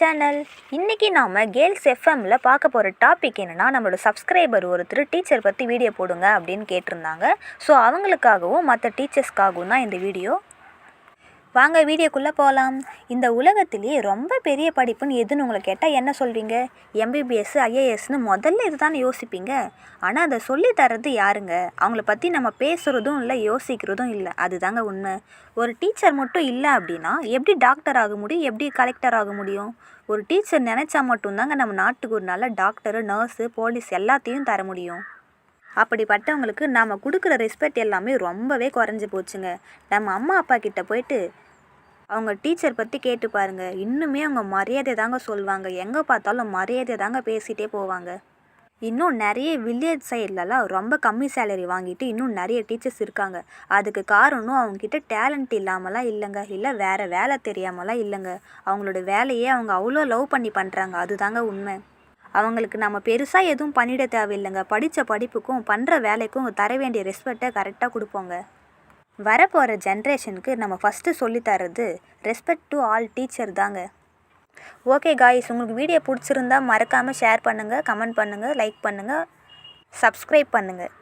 Channel இன்றைக்கி நாம் girls எஃப்எம்மில் பார்க்க போகிற டாபிக் என்னென்னா நம்மளோட சப்ஸ்கிரைபர் ஒருத்தர் டீச்சர் பற்றி வீடியோ போடுங்க அப்படின்னு கேட்டிருந்தாங்க. ஸோ அவங்களுக்காகவும் மற்ற டீச்சர்ஸ்க்காகவும் தான் இந்த வீடியோ வாங்க வீடியோக்குள்ளே போகலாம் இந்த உலகத்திலேயே ரொம்ப பெரிய படிப்புன்னு எதுன்னு உங்களை கேட்டால் என்ன சொல்வீங்க? எம்பிபிஎஸ் ஐஏஎஸ்னு முதல்ல இதுதானே யோசிப்பீங்க. ஆனால் அதை சொல்லி தர்றது யாருங்க? அவங்கள பற்றி நம்ம பேசுகிறதும் இல்லை யோசிக்கிறதும் இல்லை. அதுதாங்க உண்மை. ஒரு டீச்சர் மட்டும் இல்லை அப்படின்னா எப்படி டாக்டர் ஆக முடியும்? எப்படி கலெக்டர் ஆக முடியும்? ஒரு டீச்சர் நினச்சா மட்டும்தாங்க நம்ம நாட்டுக்கு ஒரு நல்ல டாக்டரு நர்ஸு போலீஸ் எல்லாத்தையும் தர முடியும். அப்படிப்பட்டவங்களுக்கு நாம் கொடுக்குற ரெஸ்பெக்ட் எல்லாமே ரொம்பவே குறைஞ்சி போச்சுங்க. நம்ம அம்மா அப்பா கிட்ட போயிட்டு அவங்க டீச்சர் பற்றி கேட்டு பாருங்க. இன்னுமே அவங்க மரியாதை தாங்க சொல்லுவாங்க எங்கே பார்த்தாலும் மரியாதை தாங்க பேசிகிட்டே போவாங்க. இன்னும் நிறைய வில்லேஜ் சைட்லலாம் ரொம்ப கம்மி சேலரி வாங்கிட்டு இன்னும் நிறைய டீச்சர்ஸ் இருக்காங்க. அதுக்கு காரணம் அவங்கக்கிட்ட டேலண்ட் இல்லாமலாம் இல்லைங்க. இல்லை வேறு வேலை தெரியாமலாம் இல்லைங்க. அவங்களோட வேலையே அவங்க அவ்வளோ லவ் பண்ணி பண்ணுறாங்க அதுதாங்க உண்மை. அவங்களுக்கு நம்ம பெருசாக எதுவும் பண்ணிட தேவையில்லைங்க. படித்த படிப்புக்கும் பண்ணுற வேலைக்கும் தர வேண்டிய ரெஸ்பெக்டை கரெக்டாக கொடுப்போங்க. வரப்போகிற ஜென்ரேஷனுக்கு நம்ம ஃபஸ்ட்டு சொல்லித்தரது ரெஸ்பெக்ட் டு ஆல் டீச்சர் தாங்க. ஓகே காய்ஸ் உங்களுக்கு வீடியோ பிடிச்சிருந்தா மறக்காமல் ஷேர் பண்ணுங்கள் கமெண்ட் பண்ணுங்கள் லைக் பண்ணுங்கள் சப்ஸ்கிரைப் பண்ணுங்கள்